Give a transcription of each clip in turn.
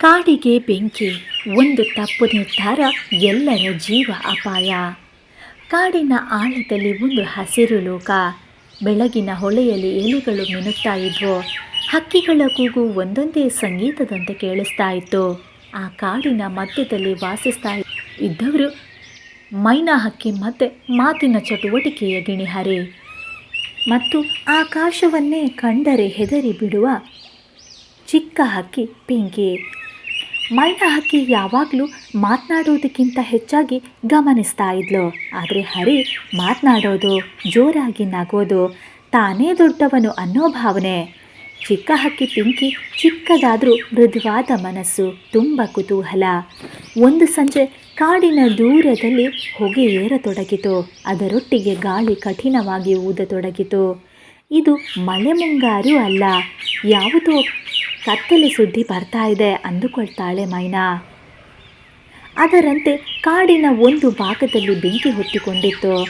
ಕಾಡಿಗೆ ಬೆಂಕಿ, ಒಂದು ತಪ್ಪು ನಿರ್ಧಾರ, ಎಲ್ಲರ ಜೀವ ಅಪಾಯ. ಕಾಡಿನ ಆಳದಲ್ಲಿ ಒಂದು ಹಸಿರು ಲೋಕ. ಬೆಳಗಿನ ಹೊಳೆಯಲ್ಲಿ ಎಲೆಗಳು ಮಿನುತ್ತಾ ಇದ್ವು. ಹಕ್ಕಿಗಳ ಕೂಗು ಒಂದೊಂದೇ ಸಂಗೀತದಂತೆ ಕೇಳಿಸ್ತಾ ಇತ್ತು. ಆ ಕಾಡಿನ ಮಧ್ಯದಲ್ಲಿ ವಾಸಿಸ್ತಾ ಇದ್ದವರು ಮೈನಾ ಹಕ್ಕಿ ಮತ್ತೆ ಮಾತಿನ ಚಟುವಟಿಕೆಯ ಗಿಣಿಹರಿ. ಮತ್ತು ಆಕಾಶವನ್ನೇ ಕಂಡರೆ ಹೆದರಿ ಬಿಡುವ ಚಿಕ್ಕ ಹಕ್ಕಿ ಪಿಂಕಿ ಮೈನಾ ಹಕ್ಕಿ ಯಾವಾಗಲೂ ಮಾತನಾಡೋದಕ್ಕಿಂತ ಹೆಚ್ಚಾಗಿ ಗಮನಿಸ್ತಾ ಇದ್ಲು. ಆದರೆ ಹರಿ ಮಾತನಾಡೋದು, ಜೋರಾಗಿ ನಗೋದು ತಾನೇ ದೊಡ್ಡವನು ಅನ್ನೋ ಭಾವನೆ. ಚಿಕ್ಕ ಹಕ್ಕಿ ಪಿಂಕಿ ಚಿಕ್ಕದಾದರೂ ಮೃದುವಾದ ಮನಸ್ಸು, ತುಂಬ ಕುತೂಹಲ. ಒಂದು ಸಂಜೆ ಕಾಡಿನ ದೂರದಲ್ಲಿ ಹೊಗೆ ಏರತೊಡಗಿತು. ಅದರೊಟ್ಟಿಗೆ ಗಾಳಿ ಕಠಿಣವಾಗಿ ಊದತೊಡಗಿತು. ಇದು ಮಳೆ ಮುಂಗಾರು ಅಲ್ಲ, ಯಾವುದೋ ಕತ್ತಲೆ ಸುದ್ದಿ ಬರ್ತಾ ಇದೆ ಅಂದುಕೊಳ್ತಾಳೆ ಮೈನಾ. ಅದರಂತೆ ಕಾಡಿನ ಒಂದು ಭಾಗದಲ್ಲಿ ಬೆಂಕಿ ಹೊತ್ತಿಕೊಂಡಿತ್ತು.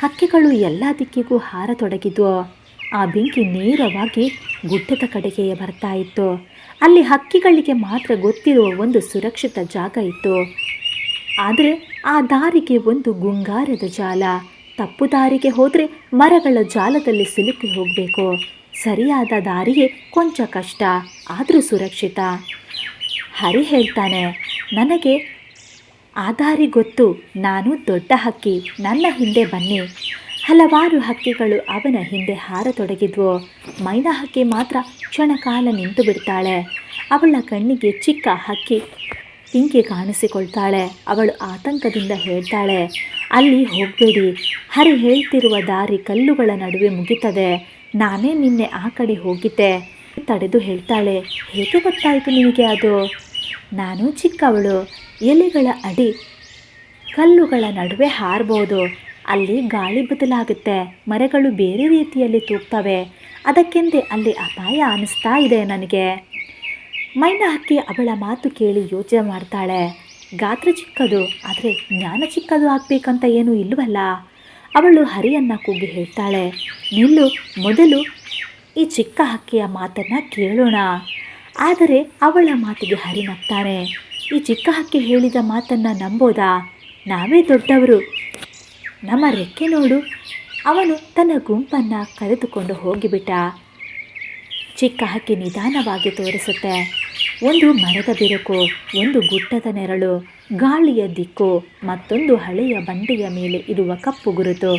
ಹಕ್ಕಿಗಳು ಎಲ್ಲ ದಿಕ್ಕಿಗೂ ಹಾರತೊಡಗಿದ್ವು. ಆ ಬೆಂಕಿ ನೇರವಾಗಿ ಗುಡ್ಡದ ಕಡೆಗೆ ಬರ್ತಾ ಇತ್ತು. ಅಲ್ಲಿ ಹಕ್ಕಿಗಳಿಗೆ ಮಾತ್ರ ಗೊತ್ತಿರುವ ಒಂದು ಸುರಕ್ಷಿತ ಜಾಗ ಇತ್ತು. ಆದರೆ ಆ ದಾರಿಗೆ ಒಂದು ಗುಂಗಾರದ ಜಾಲ. ತಪ್ಪು ದಾರಿಗೆ ಹೋದರೆ ಮರಗಳ ಜಾಲದಲ್ಲಿ ಸಿಲುಕಿ ಹೋಗಬೇಕು. ಸರಿಯಾದ ದಾರಿಗೆ ಕೊಂಚ ಕಷ್ಟ, ಆದರೂ ಸುರಕ್ಷಿತ. ಹರಿ ಹೇಳ್ತಾನೆ, ನನಗೆ ಆ ದಾರಿ ಗೊತ್ತು, ನಾನು ದೊಡ್ಡ ಹಕ್ಕಿ, ನನ್ನ ಹಿಂದೆ ಬನ್ನಿ. ಹಲವಾರು ಹಕ್ಕಿಗಳು ಅವನ ಹಿಂದೆ ಹಾರತೊಡಗಿದ್ವು. ಮೈನಾ ಹಕ್ಕಿ ಮಾತ್ರ ಕ್ಷಣಕಾಲ ನಿಂತು ಬಿಡ್ತಾಳೆ. ಅವಳ ಕಣ್ಣಿಗೆ ಚಿಕ್ಕ ಹಕ್ಕಿ ಪಿಂಕಿ ಕಾಣಿಸಿಕೊಳ್ತಾಳೆ. ಅವಳು ಆತಂಕದಿಂದ ಹೇಳ್ತಾಳೆ, ಅಲ್ಲಿ ಹೋಗಬೇಡಿ. ಹರಿ ಹೇಳ್ತಿರುವ ದಾರಿ ಕಲ್ಲುಗಳ ನಡುವೆ ಮುಗಿತದೆ. ನಾನೇ ನಿನ್ನೆ ಆ ಕಡೆ ಹೋಗಿದ್ದೆ. ತಡೆದು ಹೇಳ್ತಾಳೆ, ಹೇಗೆ ಗೊತ್ತಾಯಿತು ನಿನಗೆ ಅದು? ನಾನು ಚಿಕ್ಕವಳು. ಎಲೆಗಳ ಅಡಿ ಕಲ್ಲುಗಳ ನಡುವೆ ಹಾರಬಹುದು ಅಲ್ಲಿ ಗಾಳಿ ಬದಲಾಗುತ್ತೆ. ಮರಗಳು ಬೇರೆ ರೀತಿಯಲ್ಲಿ ತೂಗ್ತವೆ. ಅದಕ್ಕೆಂದೇ ಅಲ್ಲಿ ಅಪಾಯ ಅನಿಸ್ತಾ ಇದೆ ನನಗೆ. ಮೈನ ಹಕ್ಕಿ ಅವಳ ಮಾತು ಕೇಳಿ ಯೋಚನೆ ಮಾಡ್ತಾಳೆ, ಗಾತ್ರ ಚಿಕ್ಕದು, ಆದರೆ ಜ್ಞಾನ ಚಿಕ್ಕದು ಆಗಬೇಕಂತ ಏನೂ ಇಲ್ವಲ್ಲ? ಅವಳು ಹರಿಯನ್ನ ಕೂಗಿ ಹೇಳ್ತಾಳೆ, ನಿಲ್ಲು, ಮೊದಲು ಈ ಚಿಕ್ಕ ಹಕ್ಕಿಯ ಮಾತನ್ನು ಕೇಳೋಣ. ಆದರೆ ಅವಳ ಮಾತಿಗೆ ಹರಿ ನಗ್ತಾನೆ, ಈ ಚಿಕ್ಕ ಹಕ್ಕಿ ಹೇಳಿದ ಮಾತನ್ನು ನಂಬೋದಾ? ನಾವೇ ದೊಡ್ಡವರು. ನಮ್ಮ ರೆಕ್ಕೆ ನೋಡು. ಅವನು ತನ್ನ ಗುಂಪನ್ನು ಕರೆದುಕೊಂಡು ಹೋಗಿಬಿಟ್ಟ. ಚಿಕ್ಕ ಹಕ್ಕಿ ನಿಧಾನವಾಗಿ ತೋರಿಸುತ್ತೆ ಒಂದು ಮರದ ಬಿರುಕು, ಒಂದು ಗುಡ್ಡದ ನೆರಳು, ಗಾಳಿಯ ದಿಕ್ಕು, ಮತ್ತೊಂದು ಹಳೆಯ ಬಂಡೆಯ ಮೇಲೆ ಇರುವ ಕಪ್ಪು ಗುರುತು.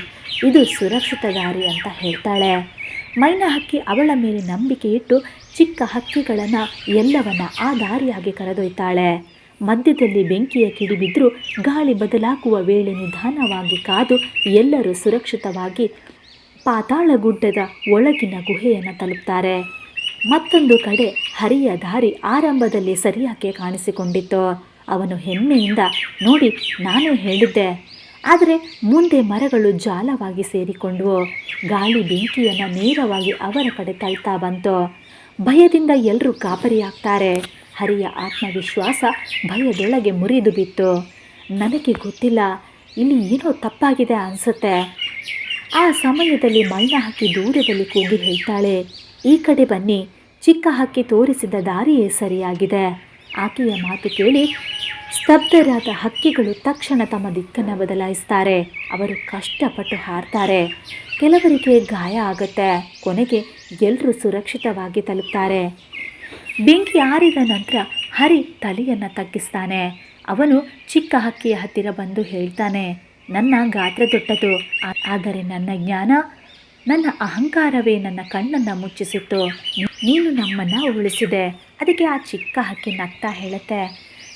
ಇದು ಸುರಕ್ಷಿತ ದಾರಿ ಅಂತ ಹೇಳ್ತಾಳೆ. ಮೈನ ಹಕ್ಕಿ ಅವಳ ಮೇಲೆ ನಂಬಿಕೆ ಇಟ್ಟು ಚಿಕ್ಕ ಹಕ್ಕಿಗಳನ್ನು ಎಲ್ಲವನ್ನ ಆ ದಾರಿಯಾಗಿ ಕರೆದೊಯ್ತಾಳೆ. ಮಧ್ಯದಲ್ಲಿ ಬೆಂಕಿಯ ಕಿಡಿಬಿದ್ದರೂ ಗಾಳಿ ಬದಲಾಗುವ ವೇಳೆ ನಿಧಾನವಾಗಿ ಕಾದು ಎಲ್ಲರೂ ಸುರಕ್ಷಿತವಾಗಿ ಪಾತಾಳ ಗುಡ್ಡದ ಒಳಗಿನ ಗುಹೆಯನ್ನು ತಲುಪ್ತಾರೆ. ಮತ್ತೊಂದು ಕಡೆ ಹರಿಯ ದಾರಿ ಆರಂಭದಲ್ಲಿ ಸರಿಯಾಗಿ ಕಾಣಿಸಿಕೊಂಡಿತ್ತು. ಅವನು ಹೆಮ್ಮೆಯಿಂದ, ನೋಡಿ, ನಾನು ಹೇಳಿದ್ದೆ. ಆದರೆ ಮುಂದೆ ಮರಗಳು ಜಾಲವಾಗಿ ಸೇರಿಕೊಂಡವು ಗಾಳಿ ಬೆಂಕಿಯನ್ನು ನೇರವಾಗಿ ಅವರ ಕಡೆ ತಳ್ತಾ ಬಂತು. ಭಯದಿಂದ ಎಲ್ಲರೂ ಕಾಪರಿಯಾಗ್ತಾರೆ. ಹರಿಯ ಆತ್ಮವಿಶ್ವಾಸ ಭಯದೊಳಗೆ ಮುರಿದು ಬಿತ್ತು. ನನಗೆ ಗೊತ್ತಿಲ್ಲ, ಇಲ್ಲಿ ಏನೋ ತಪ್ಪಾಗಿದೆ ಅನಿಸುತ್ತೆ. ಆ ಸಮಯದಲ್ಲಿ ಮಣ್ಣ ಹಾಕಿ ದೂರದಲ್ಲಿ ಕೂಗಿ ಹೇಳ್ತಾಳೆ ಈ ಕಡೆ ಬನ್ನಿ. ಚಿಕ್ಕ ಹಕ್ಕಿ ತೋರಿಸಿದ ದಾರಿಯೇ ಸರಿಯಾಗಿದೆ. ಆಕೆಯ ಮಾತು ಕೇಳಿ ಸ್ತಬ್ಧರಾದ ಹಕ್ಕಿಗಳು ತಕ್ಷಣ ತಮ್ಮ ದಿಕ್ಕನ್ನು ಬದಲಾಯಿಸ್ತಾರೆ. ಅವರು ಕಷ್ಟಪಟ್ಟು ಹಾರ್ತಾರೆ. ಕೆಲವರಿಗೆ ಗಾಯ ಆಗುತ್ತೆ. ಕೊನೆಗೆ ಎಲ್ಲರೂ ಸುರಕ್ಷಿತವಾಗಿ ತಲುಪ್ತಾರೆ. ಬೆಂಕಿ ಆರಿದ ನಂತರ ಹರಿ ತಲೆಯನ್ನು ತಗ್ಗಿಸ್ತಾನೆ. ಅವನು ಚಿಕ್ಕ ಹಕ್ಕಿಯ ಹತ್ತಿರ ಬಂದು ಹೇಳ್ತಾನೆ, ನನ್ನ ಗಾತ್ರ ದೊಡ್ಡದು ಆದರೆ ನನ್ನ ಜ್ಞಾನ ನನ್ನ ಅಹಂಕಾರವೇ ನನ್ನ ಕಣ್ಣನ್ನು ಮುಚ್ಚಿಸಿತ್ತು. ನೀನು ನಮ್ಮನ್ನು ಉಳಿಸಿದೆ ಅದಕ್ಕೆ ಆ ಚಿಕ್ಕ ಹಕ್ಕಿ ನಗ್ತಾ ಹೇಳುತ್ತೆ.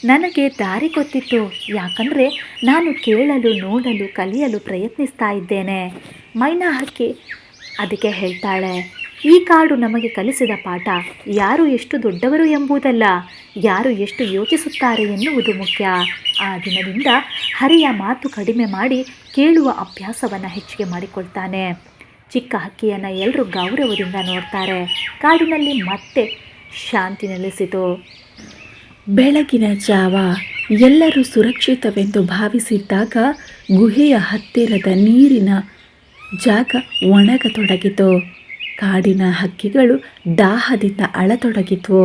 ನನಗೆ ದಾರಿ ಗೊತ್ತಿತ್ತು. ಯಾಕಂದರೆ ನಾನು ಕೇಳಲು, ನೋಡಲು, ಕಲಿಯಲು ಪ್ರಯತ್ನಿಸ್ತಾ ಇದ್ದೇನೆ. ಮೈನಾ ಹಕ್ಕಿ ಅದಕ್ಕೆ ಹೇಳ್ತಾಳೆ, ಈ ಕಾಡು ನಮಗೆ ಕಲಿಸಿದ ಪಾಠ ಯಾರು ಎಷ್ಟು ದೊಡ್ಡವರು ಎಂಬುದಲ್ಲ. ಯಾರು ಎಷ್ಟು ಯೋಚಿಸುತ್ತಾರೆ ಎನ್ನುವುದು ಮುಖ್ಯ. ಆ ದಿನದಿಂದ ಹರಿಯ ಮಾತು ಕಡಿಮೆ ಮಾಡಿ ಕೇಳುವ ಅಭ್ಯಾಸವನ್ನು ಹೆಚ್ಚಿಗೆ ಮಾಡಿಕೊಳ್ತಾನೆ. ಚಿಕ್ಕ ಹಕ್ಕಿಯನ್ನು ಎಲ್ಲರೂ ಗೌರವದಿಂದ ನೋಡ್ತಾರೆ. ಕಾಡಿನಲ್ಲಿ ಮತ್ತೆ ಶಾಂತಿ ನೆಲೆಸಿತು. ಬೆಳಗಿನ ಜಾವ ಎಲ್ಲರೂ ಸುರಕ್ಷಿತವೆಂದು ಭಾವಿಸಿದ್ದಾಗ ಗುಹೆಯ ಹತ್ತಿರದ ನೀರಿನ ಜಾಗ ಒಣಗತೊಡಗಿತು. ಕಾಡಿನ ಹಕ್ಕಿಗಳು ದಾಹದಿಂದ ಅಳತೊಡಗಿತು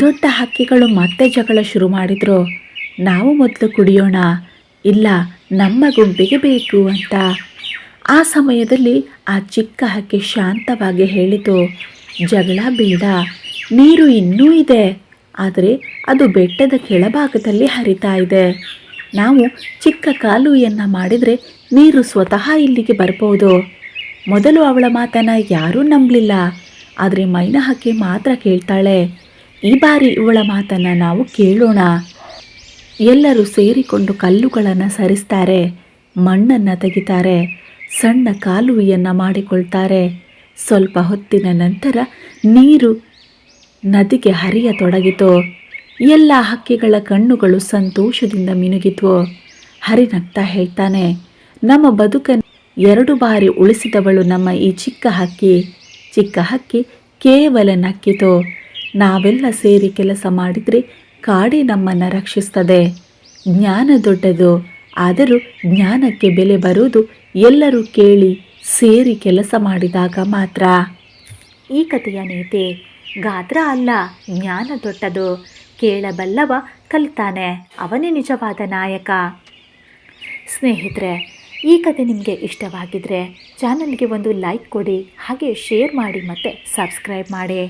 ದೊಡ್ಡ ಹಕ್ಕಿಗಳು ಮತ್ತೆ ಜಗಳ ಶುರು ಮಾಡಿದ್ರು. ನಾವು ಮೊದಲು ಕುಡಿಯೋಣ, ಇಲ್ಲ ನಮ್ಮ ಗುಂಪಿಗೆ ಬೇಕು ಅಂತ ಆ ಸಮಯದಲ್ಲಿ ಆ ಚಿಕ್ಕ ಹಕ್ಕಿ ಶಾಂತವಾಗಿ ಹೇಳಿತು, ಜಗಳ ಬೇಡ, ನೀರು ಇನ್ನೂ ಇದೆ, ಆದರೆ ಅದು ಬೆಟ್ಟದ ಕೆಳಭಾಗದಲ್ಲಿ ಹರಿತಾ ಇದೆ. ನಾವು ಚಿಕ್ಕ ಕಾಲುವೆಯನ್ನು ಮಾಡಿದರೆ ನೀರು ಸ್ವತಃ ಇಲ್ಲಿಗೆ ಬರ್ಬೋದು. ಮೊದಲು ಅವಳ ಮಾತನ್ನು ಯಾರೂ ನಂಬಲಿಲ್ಲ, ಆದರೆ ಮೈನ ಹಕ್ಕಿ ಮಾತ್ರ ಕೇಳ್ತಾಳೆ. ಈ ಬಾರಿ ಇವಳ ಮಾತನ್ನು ನಾವು ಕೇಳೋಣ. ಎಲ್ಲರೂ ಸೇರಿಕೊಂಡು ಕಲ್ಲುಗಳನ್ನು ಸರಿಸ್ತಾರೆ, ಮಣ್ಣನ್ನು ತೆಗಿತಾರೆ. ಸಣ್ಣ ಕಾಲುವೆಯನ್ನು ಮಾಡಿಕೊಳ್ತಾರೆ. ಸ್ವಲ್ಪ ಹೊತ್ತಿನ ನಂತರ ನೀರು ನದಿಗೆ ಹರಿಯತೊಡಗಿತು. ಎಲ್ಲ ಹಕ್ಕಿಗಳ ಕಣ್ಣುಗಳು ಸಂತೋಷದಿಂದ ಮಿನುಗಿತು ಹರಿನಗ್ತಾ ಹೇಳ್ತಾನೆ, ನಮ್ಮ ಬದುಕನ್ನು ಎರಡು ಬಾರಿ ಉಳಿಸಿದವಳು ನಮ್ಮ ಈ ಚಿಕ್ಕ ಹಕ್ಕಿ. ಚಿಕ್ಕ ಹಕ್ಕಿ ಕೇವಲ ನಕ್ಕಿತು. ನಾವೆಲ್ಲ ಸೇರಿ ಕೆಲಸ ಮಾಡಿದರೆ ಕಾಡೇ ನಮ್ಮನ್ನು ರಕ್ಷಿಸ್ತದೆ. ಜ್ಞಾನ ದೊಡ್ಡದು. ಆದರೂ ಜ್ಞಾನಕ್ಕೆ ಬೆಲೆ ಬರುವುದು ಎಲ್ಲರೂ ಕೇಳಿ ಸೇರಿ ಕೆಲಸ ಮಾಡಿದಾಗ ಮಾತ್ರ. ಈ ಕಥೆಯ ನೇತೆ, ಗಾತ್ರ ಅಲ್ಲ, ಜ್ಞಾನ ದೊಡ್ಡದು, ಕೇಳಬಲ್ಲವ ಕಲಿತಾನೆ, ಅವನೇ ನಿಜವಾದ ನಾಯಕ. ಸ್ನೇಹಿತರೆ, ಈ ಕತೆ ನಿಮಗೆ ಇಷ್ಟವಾಗಿದ್ದರೆ ಚಾನಲ್ಗೆ ಒಂದು ಲೈಕ್ ಕೊಡಿ, ಹಾಗೆ ಶೇರ್ ಮಾಡಿ ಮತ್ತು ಸಬ್ಸ್ಕ್ರೈಬ್ ಮಾಡಿ.